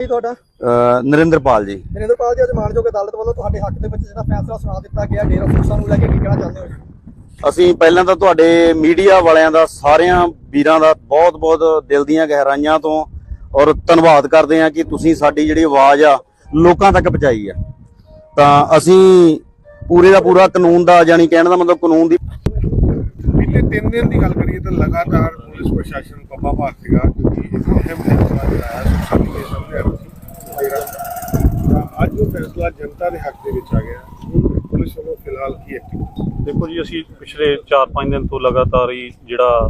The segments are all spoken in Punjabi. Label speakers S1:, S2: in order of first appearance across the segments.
S1: ਕੀ ਤੁਹਾਡਾ?
S2: ਨਰਿੰਦਰਪਾਲ ਜੀ।
S1: ਨਰਿੰਦਰਪਾਲ ਜੀ ਅੱਜ ਮਾਨਯੋਗ ਅਦਾਲਤ ਵੱਲੋਂ ਤੁਹਾਡੇ ਹੱਕ ਦੇ ਵਿੱਚ ਜਿਹੜਾ ਫੈਸਲਾ ਸੁਣਾ ਦਿੱਤਾ ਗਿਆ ਡੇਰਾ ਫੋਰਸਾਂ ਨੂੰ ਲੈ ਕੇ ਕੀ ਕਹਿਣਾ ਚਾਹੁੰਦੇ ਹੋ ਜੀ?
S2: ਅਸੀਂ ਪਹਿਲਾਂ ਤਾਂ ਤੁਹਾਡੇ ਮੀਡੀਆ ਵਾਲਿਆਂ ਦਾ ਸਾਰਿਆਂ ਵੀਰਾਂ ਦਾ ਬਹੁਤ-ਬਹੁਤ ਦਿਲ ਦੀਆਂ ਗਹਿਰਾਈਆਂ ਤੋਂ ਔਰ ਧੰਨਵਾਦ ਕਰਦੇ ਹਾਂ ਕਿ ਤੁਸੀਂ ਸਾਡੀ ਜਿਹੜੀ ਆਵਾਜ਼ ਆ ਲੋਕਾਂ ਤੱਕ ਪਹੁੰਚਾਈ ਆ। ਤਾਂ ਅਸੀਂ ਪੂਰੇ ਦਾ ਪੂਰਾ ਕਾਨੂੰਨ ਦਾ ਜਾਨੀ ਕਹਿਣ ਦਾ ਮਤਲਬ ਕਾਨੂੰਨ ਦੀ
S3: ਪਿਛਲੇ 3 ਦਿਨ ਦੀ ਗੱਲ ਕਰੀਏ ਤਾਂ ਲਗਾਤਾਰ ਪੁਲਿਸ ਪ੍ਰਸ਼ਾਸਨ ਪੱਬਾ ਭਾਰ ਸੀਗਾ ਕਿਉਂਕਿ ਇੱਕ ਅਹਿਮ ਫੈਸਲਾ ਜਿਹੜਾ ਹੈ ਸੁਸਾਇਟੀ ਦੇ ਸਾਹਮਣੇ ਆ ਰਿਹਾ ਸੀ ਫੈਸਲਾ ਜਨਤਾ ਦੇ ਹੱਕ ਦੇ ਵਿੱਚ ਆ ਗਿਆ ਹੁਣ ਪੁਲਿਸ ਵੱਲੋਂ ਫਿਲਹਾਲ ਕੀ ਐਕਟਿਵ
S4: ਦੇਖੋ ਜੀ ਅਸੀਂ ਪਿਛਲੇ 4-5 ਦਿਨ ਤੋਂ ਲਗਾਤਾਰ ਹੀ ਜਿਹੜਾ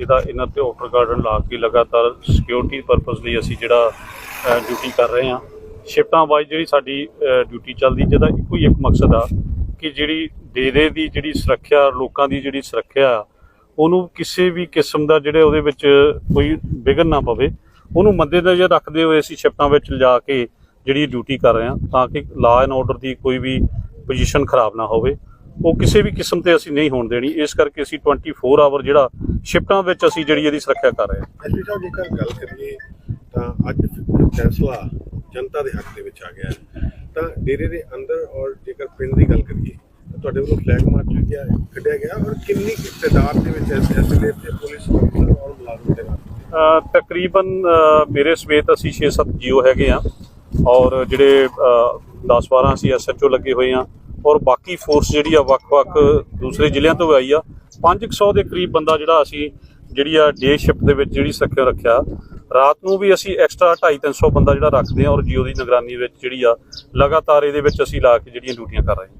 S4: ਇਹਦਾ ਇਹਨਾਂ ਤੇ ਆਊਟਰ ਗਾਰਡਨ ਲਾ ਕੇ ਲਗਾਤਾਰ ਸਿਕਿਉਰਿਟੀ ਪਰਪਸ ਲਈ ਅਸੀਂ ਜਿਹੜਾ ਡਿਊਟੀ ਕਰ ਰਹੇ ਹਾਂ। ਸ਼ਿਫਟਾਂ ਵਾਈਜ਼ ਜਿਹੜੀ ਸਾਡੀ ਡਿਊਟੀ ਚੱਲਦੀ ਜਿਹਦਾ ਇੱਕੋ ਹੀ ਇੱਕ ਮਕਸਦ ਆ ਕਿ ਜਿਹੜੀ ਡੇਰੇ ਦੀ ਜਿਹੜੀ ਸੁਰੱਖਿਆ ਲੋਕਾਂ ਦੀ ਜਿਹੜੀ ਸੁਰੱਖਿਆ ਆ, ਉਹਨੂੰ ਕਿਸੇ ਵੀ ਕਿਸਮ ਦਾ ਜਿਹੜੇ ਉਹਦੇ ਵਿੱਚ ਕੋਈ ਵਿਘਨ ਨਾ ਪਵੇ। ਉਹਨੂੰ ਮੱਦੇਨਜ਼ਰ ਰੱਖਦੇ ਹੋਏ ਅਸੀਂ ਸ਼ਿਫਟਾਂ ਵਿੱਚ ਲਿਜਾ ਕੇ ਜਿਹੜੀ ਡਿਊਟੀ ਕਰ ਰਹੇ ਹਾਂ ਤਾਂ ਕਿ ਲਾ ਐਂਡ ਆਰਡਰ ਦੀ ਕੋਈ ਵੀ ਪੋਜੀਸ਼ਨ ਖਰਾਬ ਨਾ ਹੋਵੇ। ਉਹ ਕਿਸੇ ਵੀ ਕਿਸਮ ਤੇ ਅਸੀਂ ਨਹੀਂ ਹੋਣ ਦੇਣੀ। ਇਸ ਕਰਕੇ ਅਸੀਂ 24 ਆਵਰ ਜਿਹੜਾ ਸ਼ਿਫਟਾਂ ਵਿੱਚ ਅਸੀਂ ਜਿਹੜੀ ਇਹਦੀ ਸੁਰੱਖਿਆ ਕਰ ਰਹੇ ਹਾਂ।
S3: ਐਸਪੀ ਸਾਹਿਬ ਜੇਕਰ ਗੱਲ ਕਰੀਏ ਤਾਂ ਅੱਜ ਫੈਸਲਾ ਜਨਤਾ ਦੇ ਹੱਕ ਦੇ ਵਿੱਚ ਆ ਗਿਆ ਹੈ ਤਾਂ ਡੇਰੇ ਦੇ ਅੰਦਰ ਔਰ ਜੇਕਰ ਪਿੰਡ ਦੀ ਗੱਲ ਕਰੀਏ ਤਾਂ ਤੁਹਾਡੇ ਵੱਲੋਂ ਫਲੈਗ ਮਾਰਚ ਗਿਆ ਕੱਢਿਆ ਗਿਆ ਔਰ ਕਿੰਨੀ ਕੁ ਤਾਦਾਦ ਦੇ ਵਿੱਚ ਐਸਐਸਏ ਤੇ ਪੁਲਿਸ ਅਫਸਰ ਔਰ ਮੁਲਾਜ਼ਮ ਦੇ ਨਾਲ
S4: ਤਕਰੀਬਨ ਮੇਰੇ ਸਮੇਤ ਅਸੀਂ 6-7 ਜੀਓ ਹੈਗੇ ਆ ਔਰ ਜਿਹੜੇ 10-12 ਅਸੀਂ ਐਸਐਚਓ ਲੱਗੇ ਹੋਏ ਆ ਔਰ ਬਾਕੀ ਫੋਰਸ ਜਿਹੜੀ ਆ ਵੱਖ-ਵੱਖ ਦੂਸਰੇ ਜ਼ਿਲ੍ਹਿਆਂ ਤੋਂ ਆਈ ਆ 500 ਦੇ ਕਰੀਬ ਬੰਦਾ ਜਿਹੜਾ ਅਸੀਂ ਜਿਹੜੀ ਆ ਡੇ ਸ਼ਿਫਟ ਦੇ ਵਿੱਚ ਜਿਹੜੀ ਸੁਰੱਖਿਆ ਰੱਖਿਆ, ਰਾਤ ਨੂੰ ਵੀ ਅਸੀਂ ਐਕਸਟਰਾ 250-300 ਬੰਦਾ ਜਿਹੜਾ ਰੱਖਦੇ ਆ ਔਰ ਜੀਓ ਦੀ ਨਿਗਰਾਨੀ ਵਿੱਚ ਜਿਹੜੀ ਆ, ਲਗਾਤਾਰ ਇਹਦੇ ਵਿੱਚ ਅਸੀਂ ਲਾ ਕੇ ਜਿਹੜੀਆਂ ਡਿਊਟੀਆਂ ਕਰ ਰਹੇ ਹਾਂ।